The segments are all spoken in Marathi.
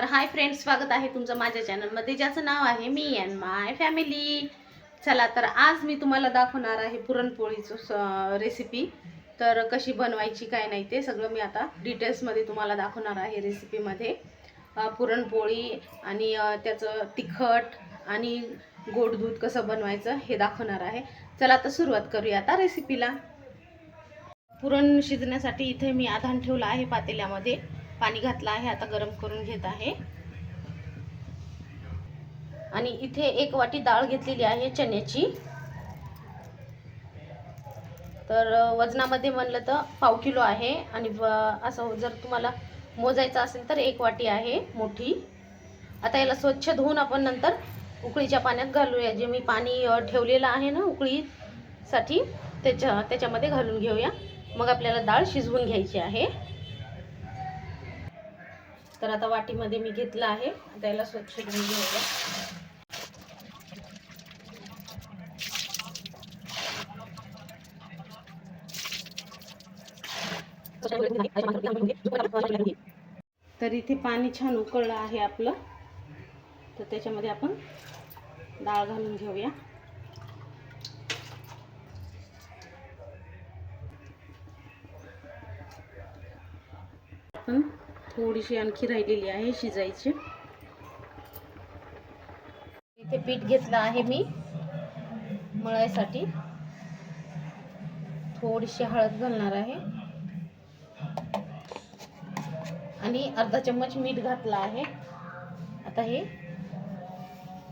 तर हाय फ्रेंड्स स्वागत आहे तुमचं माझ्या चॅनलमध्ये ज्याचं नाव आहे मी अँड माय फॅमिली चला तर आज मी तुम्हाला दाखवणार आहे पुरणपोळीचं रेसिपी तर कशी बनवायची काय नाही ते सगळं मी आता डिटेल्समध्ये तुम्हाला दाखवणार आहे रेसिपीमध्ये पुरणपोळी आणि त्याचं तिखट आणि गोड दूध कसं बनवायचं हे दाखवणार आहे. चला आता सुरुवात करूया आता रेसिपीला पुरण शिजण्यासाठी इथे मी आधान ठेवलं आहे पातेल्यामध्ये. पाणी घातलं आहे आता गरम करून घेत आहे. आणि इथे एक वाटी डाळ घेतलेली आहे चण्याची. तर वजनामध्ये म्हणलं तर पाव किलो आहे आणि असं जर तुम्हाला मोजायचं असेल तर एक वाटी आहे मोठी. आता याला स्वच्छ धुवून आपण नंतर उकळीच्या पाण्यात घालूया. जे मी पाणी ठेवलेलं आहे ना उकळीसाठी त्याच्या त्याच्यामध्ये घालून घेऊया. मग आपल्याला डाळ शिजवून घ्यायची आहे. तर आता वाटीमध्ये मी घेतलं आहे. त्याला स्वच्छ धुवून घेऊया. तर इथे पाणी छान उकळलं आहे आपलं. तर त्याच्यामध्ये आपण डाळ घालून घेऊया. आपण थोडीशी आणखी राहिलेली आहे शिजायची. इथे पीठ घेतलं आहे मी मळायसाठी. थोडीशी हळद घालणार आहे. आणि अर्धा चम्मच मीठ घातला आहे. आता हे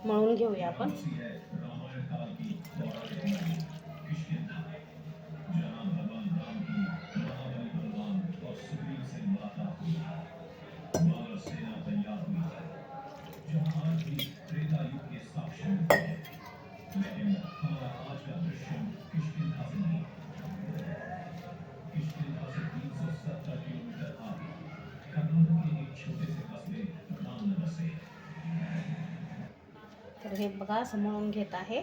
मळून घेऊया आपण. तर हे बघा असं मळून घेत आहे.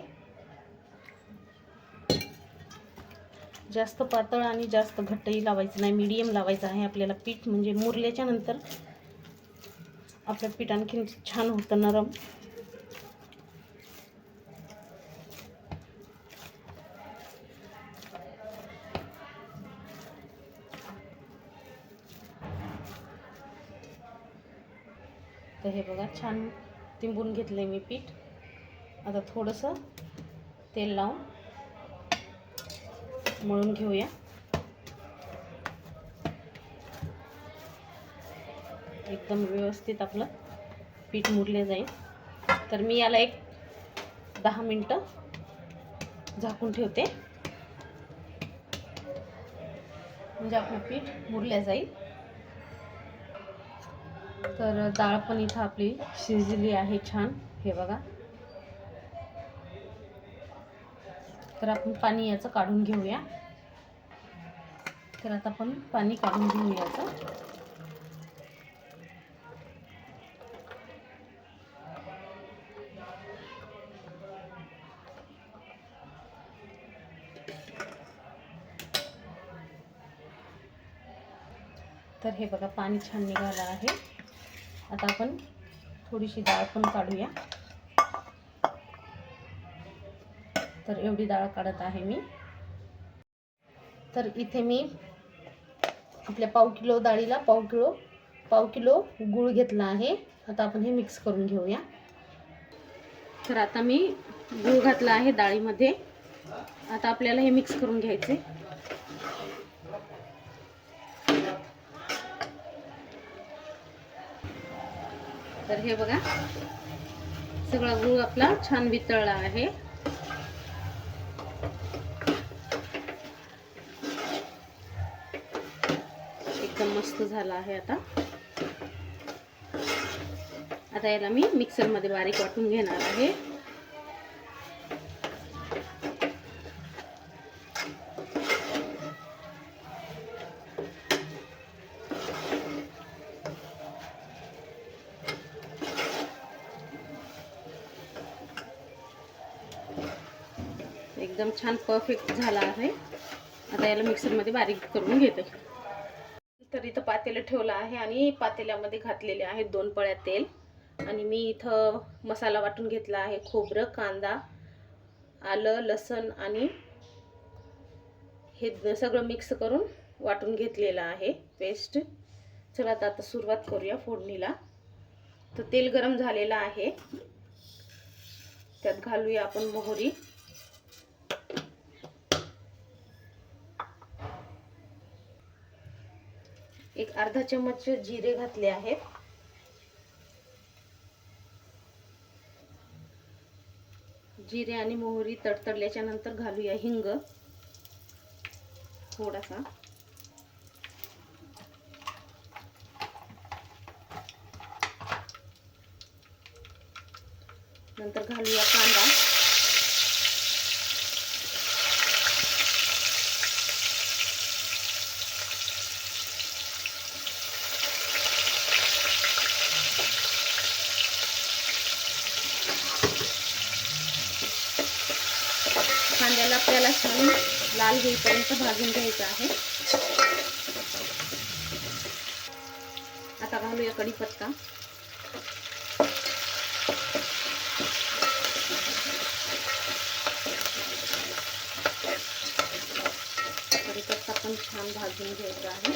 जास्त पातळ आणि जास्त घट्टही लावायचं नाही मीडियम लावायचं आहे आपल्याला पीठ. म्हणजे मुरल्याच्या नंतर आपलं पीठ आणखीन छान होतं नरम. तर हे बघा छान तिंबून घेतलं मी पीठ. आता थोडंसं तेल लावून मळून घेऊया. एकदम व्यवस्थित आपलं पीठ मुरले जाईल. तर मी याला एक दहा मिनटं झाकून ठेवते. म्हणजे आपलं पीठ मुरल्या जाईल. तर डाळ पण इथं आपली शिजली आहे छान. हे बघा. तर आपण पाणी याचं काढून घेऊया. तर आता आपण पाणी काढून घेऊ याचं. तर हे बघा पाणी छान निघालं आहे. आता आपण थोडीशी डाळ पण काढूया. तर एवढी डाळ काढत आहे मी. तर इथे मी आपल्या पाव किलो डाळीला पाव किलो पाव किलो गूळ घेतला आहे. आता आपण हे मिक्स करून घेऊया. तर आता मी गूळ घातला आहे डाळीमध्ये. आता आपल्याला हे मिक्स करून घ्यायचे. तर हे बघा सगळा गूळ आपला छान वितळला आहे. मस्त झाला आहे आता. आता याला मी मिक्सरमध्ये बारीक वाटून घेणार आहे. एकदम छान परफेक्ट झाला आहे. आता याला मिक्सरमध्ये बारीक करून घेते. पातेलं ठेवलं आहे आणि पातेल्यामध्ये घातलेले आहेत दोन पळ्या तेल. आणि मी इथं मसाला वाटून घेतला आहे खोबरं कांदा आलं लसण आणि हे सगळं मिक्स करून वाटून घेतलेलं आहे पेस्ट. चला आता आता सुरुवात करूया फोडणीला. तर तेल गरम झालेलं आहे. त्यात घालूया आपण मोहरी. एक अर्धा चम्मच जिरे घातले आहेत. जिरे आणि मोहरी तडतडल्याच्या नंतर घालूया हिंग. थोडासा. नंतर घालूया कांदा. याला आपल्याला छान लाल होईपर्यंत भाजून घ्यायचं आहे. आता घालूया कढीपत्ता. कढीपत्ता पण छान भाजून घ्यायचा आहे.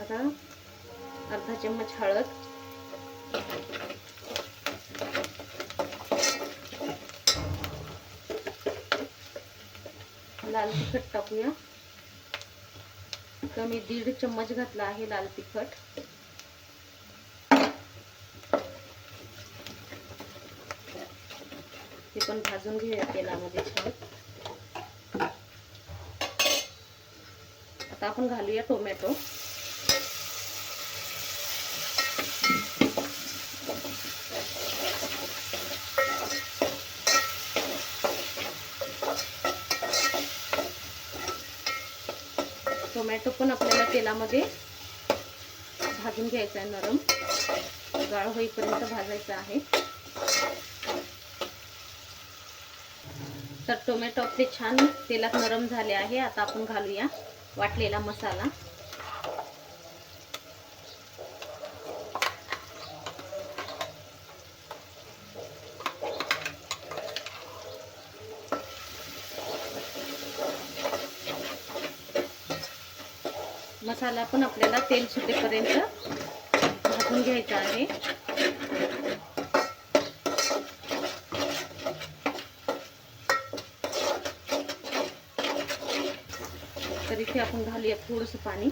आता अर्धा चम्मच हळद. लाल तिखट टाकूया. तर मी दीड चम्मच घातला आहे लाल तिखट. ते पण भाजून घेऊया तेलामध्ये छान. आता आपण घालूया टोमॅटो. टोमॅटो पण आपल्याला तेलामध्ये भाजून घ्यायचा आहे नरम. गाळ होईपर्यंत भाजायचं आहे. तर टोमॅटो आपले छान तेलात नरम झाले आहे. आता आपण घालूया वाटलेला मसाला. मसाला पण आपल्याला तेल सुटेपर्यंत भाजून घ्यायचा आहे. तर इथे आपण घालूया थोडंसं पाणी.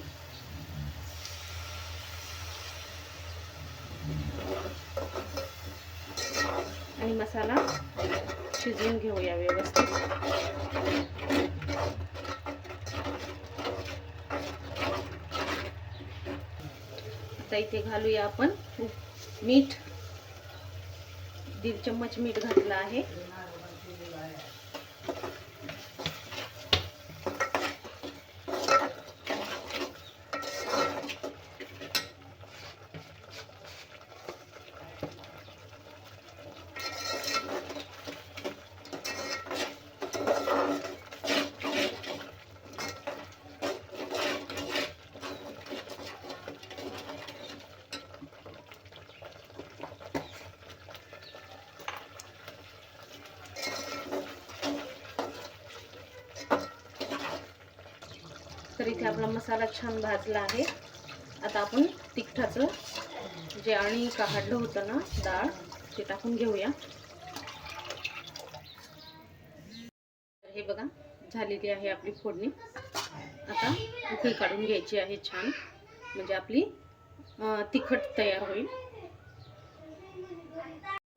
आणि मसाला शिजवून घेऊया व्यवस्थित. आता इथे घालूया आपण मीठ. दीड चम्मच मीठ घातलं आहे. तर इथे आपला मसाला छान भाजला आहे. आता आपण तिखटाचं जे आणि काढलं होतं ना डाळ ते टाकून घेऊया. हे बघा झालेली आहे आपली फोडणी. आता उकळी काढून घ्यायची आहे छान. म्हणजे आपली तिखट तयार होईल.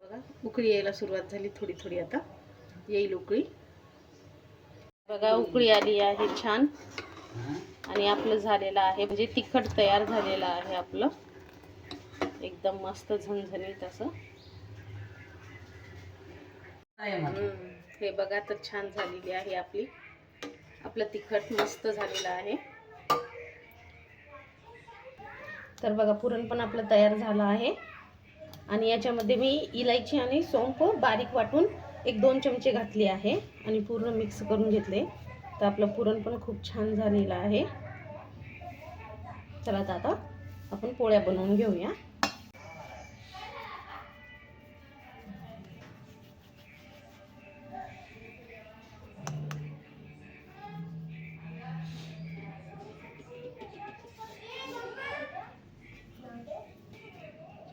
बघा उकळी यायला सुरुवात झाली थोडी थोडी आता. येईल उकळी. बघा उकळी आली आहे छान. आणि आपलं झालेलं आहे म्हणजे तिखट तयार झालेलं आहे आपलं. एकदम मस्त झणझणीत असं. हम्म, हे बघा तर छान झालेली आहे आपली. आपलं तिखट मस्त झालेलं आहे. तर बघा पुरण पण आपलं तयार झालं आहे. आणि याच्यामध्ये मी इलायची आणि सोंप बारीक वाटून एक दोन चमचे घातली आहे आणि पूर्ण मिक्स करून घेतले. तर आपलं पुरण पण खूप छान झालेलं आहे. चला आता आपण पोळ्या बनवून घेऊया.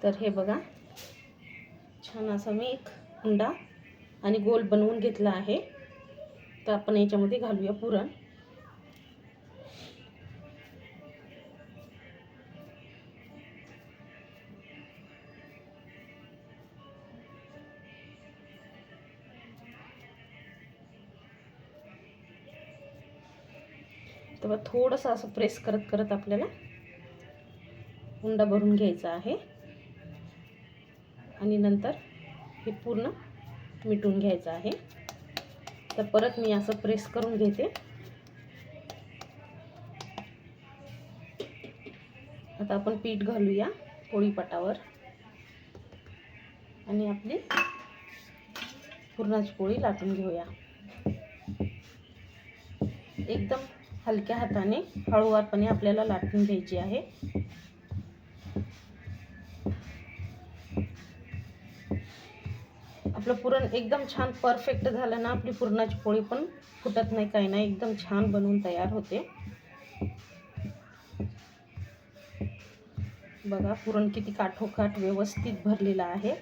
तर हे बघा छान असा मी एक अंडा आणि गोल बनवून घेतला आहे. तर आपण याच्यामध्ये घालूया पुरण. तेव्हा थोडंसं असं प्रेस करत करत आपल्याला उंडा भरून घ्यायचा आहे. आणि नंतर हे पूर्ण मिटून घ्यायचं आहे. तर परत मी असं प्रेस करून घेते. आता आपण पीठ घालूया पोळीपटावर. आणि आपली पुरणाची पोळी लाटून घेऊया. एकदम हलक्या हाताने हळूवारपणे आपल्याला लाटून घ्यायची आहे. आपलं पुरण एकदम छान परफेक्ट झालं ना आपली पुरणाची पोळी पण फुटत नाही काही नाही एकदम छान बनवून तयार होते. बघा पुरण किती काठोकाठ व्यवस्थित भरलेलं आहे.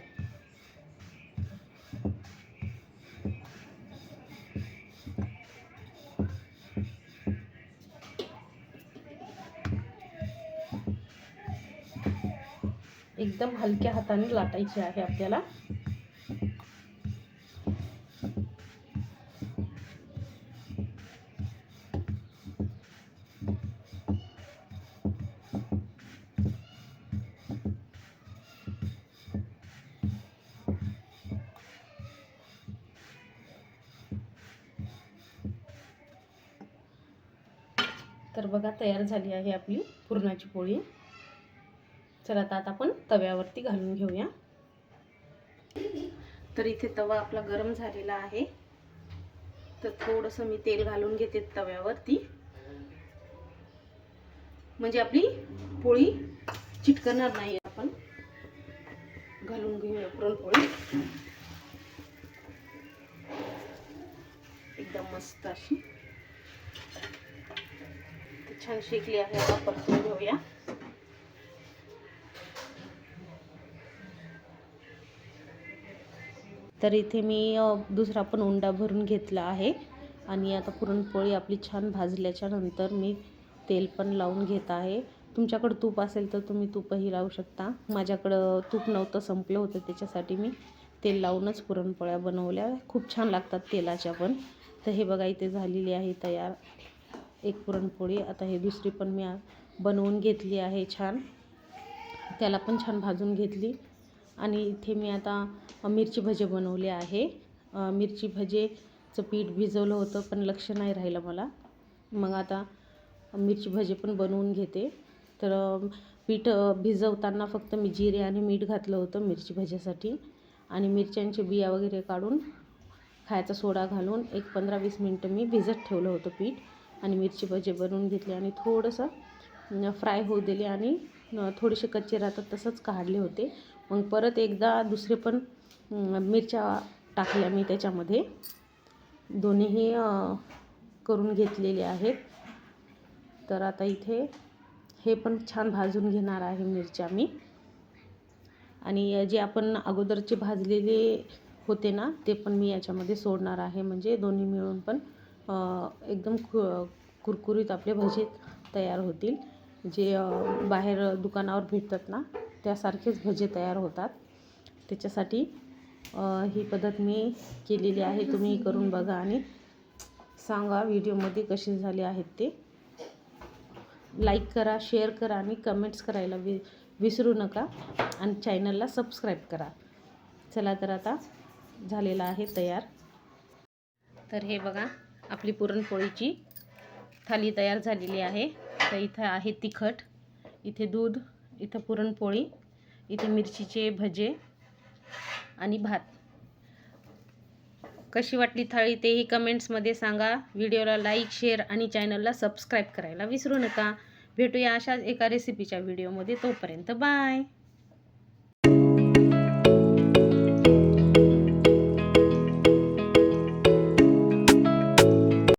एकदम हलक्या हाताने लाटायची आहे आपल्याला. तर बघा तयार झाली आहे आपली पुरणाची पोळी. चला आता आपण तव्यावरती घालून घेऊया. तर इथे तवा आपला गरम झालेला आहे. तर थोडंसं मी तेल घालून घेते तव्यावरती. म्हणजे आपली पोळी चिटकणार नाही आपण. घालून घेऊया पुरणपोळी एकदम मस्त अशी. छान शेकली आहे. आपण परतून घेऊया. तर इथे मी दुसरा पण उंडा भरून घेतला आहे. आणि आता पुरणपोळी आपली छान भाजल्याच्या नंतर मी तेल पण लावून घेत आहे. तुमच्याकडं तूप असेल तर तुम्ही तूपही लावू शकता. माझ्याकडं तूप नव्हतं संपलं होतं. त्याच्यासाठी मी तेल लावूनच पुरणपोळ्या बनवल्या. खूप छान लागतात तेलाच्या पण. तर हे बघा इथे झालेली आहे तयार एक पुरणपोळी. आता हे दुसरी पण मी बनवून घेतली आहे छान. त्याला पण छान भाजून घेतली. आणि इथे मी आता मिरची भजे बनवले आहे. मिरची भजेचं पीठ भिजवलं होतं पण लक्ष नाही राहिलं मला. मग आता मिरची भजे पण बनवून घेते. तर पीठ भिजवताना फक्त मी जिरे आणि मीठ घातलं होतं मिरची भज्यासाठी. आणि मिरच्यांचे बिया वगैरे काढून खायचा सोडा घालून एक पंधरा वीस मिनटं मी भिजत ठेवलं होतं पीठ. आणि मिरची भजे बनवून घेतले आणि थोडंसं फ्राय होऊ दिले आणि थोडेसे कच्चे राहतात तसंच काढले होते. मग परत एकदा दुसरे पण मिरच्या टाकल्या मी त्याच्यामध्ये. दोन्हीही करून घेतलेले आहेत. तर आता इथे हे पण छान भाजून घेणार आहे मिरच्या मी. आणि जे आपण अगोदरचे भाजलेले होते ना ते पण मी याच्यामध्ये सोडणार आहे. म्हणजे दोन्ही मिळून पण एकदम खु कुरकुरीत आपले भजे तयार होतील. जे बाहेर दुकानावर भेटतात ना त्यासारखेच भजे तयार होतात. त्याच्यासाठी ही पद्धत मी केलेली आहे. तुम्ही करून बघा आणि सांगा व्हिडिओमध्ये कसे झाले आहेत ते. लाईक करा शेअर करा आणि कमेंट्स करायला वि विसरू नका. आणि चॅनलला सबस्क्राईब करा. चला तर आता झालेला आहे तयार. तर हे बघा आपली पुरणपोळीची थाली तयार झालेली आहे. तर इथं आहे तिखट. इथे दूध इथं पुरणपोळी इथे मिरचीचे भजे आणि भात. कशी वाटली थाळी तेही कमेंट्समध्ये सांगा. व्हिडिओला लाईक शेअर आणि चॅनलला सबस्क्राईब करायला विसरू नका. भेटूया अशाच एका रेसिपीच्या व्हिडिओमध्ये. तोपर्यंत बाय.